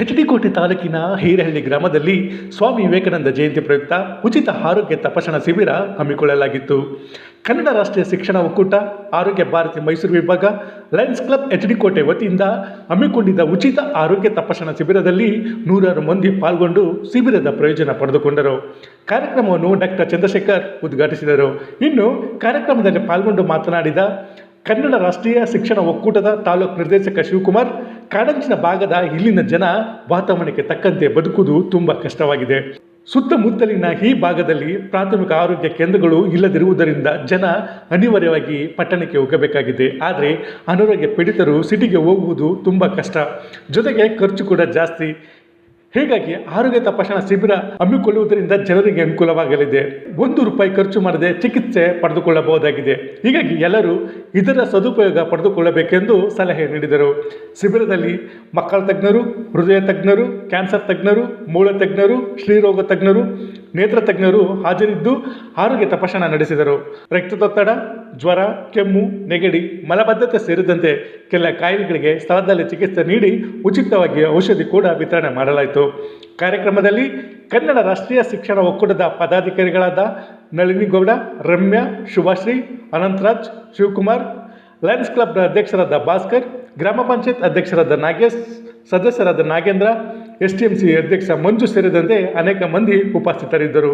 H D ಕೋಟೆ ತಾಲೂಕಿನ ಹೀರಹಳ್ಳಿ ಗ್ರಾಮದಲ್ಲಿ ಸ್ವಾಮಿ ವಿವೇಕಾನಂದ ಜಯಂತಿ ಪ್ರಯುಕ್ತ ಉಚಿತ ಆರೋಗ್ಯ ತಪಾಸಣಾ ಶಿಬಿರ ಹಮ್ಮಿಕೊಳ್ಳಲಾಗಿತ್ತು. ಕನ್ನಡ ರಾಷ್ಟ್ರೀಯ ಶಿಕ್ಷಣ ಒಕ್ಕೂಟ, ಆರೋಗ್ಯ ಭಾರತಿ ಮೈಸೂರು ವಿಭಾಗ, ಲಯನ್ಸ್ ಕ್ಲಬ್ ಎಚ್ ಡಿ ಕೋಟೆ ವತಿಯಿಂದ ಹಮ್ಮಿಕೊಂಡಿದ್ದ ಉಚಿತ ಆರೋಗ್ಯ ತಪಾಸಣಾ ಶಿಬಿರದಲ್ಲಿ ನೂರಾರು ಮಂದಿ ಪಾಲ್ಗೊಂಡು ಶಿಬಿರದ ಪ್ರಯೋಜನ ಪಡೆದುಕೊಂಡರು. ಕಾರ್ಯಕ್ರಮವನ್ನು ಡಾಕ್ಟರ್ ಚಂದ್ರಶೇಖರ್ ಉದ್ಘಾಟಿಸಿದರು. ಇನ್ನು ಕಾರ್ಯಕ್ರಮದಲ್ಲಿ ಪಾಲ್ಗೊಂಡು ಮಾತನಾಡಿದ ಕನ್ನಡ ರಾಷ್ಟ್ರೀಯ ಶಿಕ್ಷಣ ಒಕ್ಕೂಟದ ತಾಲೂಕು ನಿರ್ದೇಶಕ ಶಿವಕುಮಾರ್ ಕಾಡಂಚಿನ ಭಾಗದ ಇಲ್ಲಿನ ಜನ ವಾತಾವರಣಕ್ಕೆ ತಕ್ಕಂತೆ ಬದುಕುವುದು ತುಂಬ ಕಷ್ಟವಾಗಿದೆ. ಸುತ್ತಮುತ್ತಲಿನ ಈ ಭಾಗದಲ್ಲಿ ಪ್ರಾಥಮಿಕ ಆರೋಗ್ಯ ಕೇಂದ್ರಗಳು ಇಲ್ಲದಿರುವುದರಿಂದ ಜನ ಅನಿವಾರ್ಯವಾಗಿ ಪಟ್ಟಣಕ್ಕೆ ಹೋಗಬೇಕಾಗಿದೆ. ಆದರೆ ಅನಾರೋಗ್ಯ ಪೀಡಿತರು ಸಿಟಿಗೆ ಹೋಗುವುದು ತುಂಬ ಕಷ್ಟ. ಜೊತೆಗೆ ಖರ್ಚು ಕೂಡ ಜಾಸ್ತಿ. ಹೀಗಾಗಿ ಆರೋಗ್ಯ ತಪಾಸಣಾ ಶಿಬಿರ ಹಮ್ಮಿಕೊಳ್ಳುವುದರಿಂದ ಜನರಿಗೆ ಅನುಕೂಲವಾಗಲಿದೆ. ಒಂದು ರೂಪಾಯಿ ಖರ್ಚು ಮಾಡದೆ ಚಿಕಿತ್ಸೆ ಪಡೆದುಕೊಳ್ಳಬಹುದಾಗಿದೆ. ಹೀಗಾಗಿ ಎಲ್ಲರೂ ಇದರ ಸದುಪಯೋಗ ಪಡೆದುಕೊಳ್ಳಬೇಕೆಂದು ಸಲಹೆ ನೀಡಿದರು. ಶಿಬಿರದಲ್ಲಿ ಮಕ್ಕಳ ತಜ್ಞರು, ಹೃದಯ ತಜ್ಞರು, ಕ್ಯಾನ್ಸರ್ ತಜ್ಞರು, ಮೂಳೆ ತಜ್ಞರು, ಶ್ರೀರೋಗ ತಜ್ಞರು, ನೇತ್ರ ತಜ್ಞರು ಹಾಜರಿದ್ದು ಆರೋಗ್ಯ ತಪಾಸಣಾ ನಡೆಸಿದರು. ರಕ್ತದೊತ್ತಡ ಜ್ವರ, ಕೆಮ್ಮು, ನೆಗಡಿ, ಮಲಬದ್ಧತೆ ಸೇರಿದಂತೆ ಕೆಲ ಕಾಯಿಲೆಗಳಿಗೆ ಸ್ಥಳದಲ್ಲಿ ಚಿಕಿತ್ಸೆ ನೀಡಿ ಉಚಿತವಾಗಿ ಔಷಧಿ ಕೂಡ ವಿತರಣೆ ಮಾಡಲಾಯಿತು. ಕಾರ್ಯಕ್ರಮದಲ್ಲಿ ಕನ್ನಡ ರಾಷ್ಟ್ರೀಯ ಶಿಕ್ಷಣ ಒಕ್ಕೂಟದ ಪದಾಧಿಕಾರಿಗಳಾದ ನಳಿನಿಗೌಡ ರಮ್ಯಾ, ಶುಭಶ್ರೀ, ಅನಂತರಾಜ್, ಶಿವಕುಮಾರ್, ಲಯನ್ಸ್ ಕ್ಲಬ್ನ ಅಧ್ಯಕ್ಷರಾದ ಭಾಸ್ಕರ್, ಗ್ರಾಮ ಪಂಚಾಯತ್ ಅಧ್ಯಕ್ಷರಾದ ನಾಗೇಶ್, ಸದಸ್ಯರಾದ Nagendra S T M C ಅಧ್ಯಕ್ಷ ಮಂಜು ಸೇರಿದಂತೆ ಅನೇಕ ಮಂದಿ ಉಪಸ್ಥಿತರಿದ್ದರು.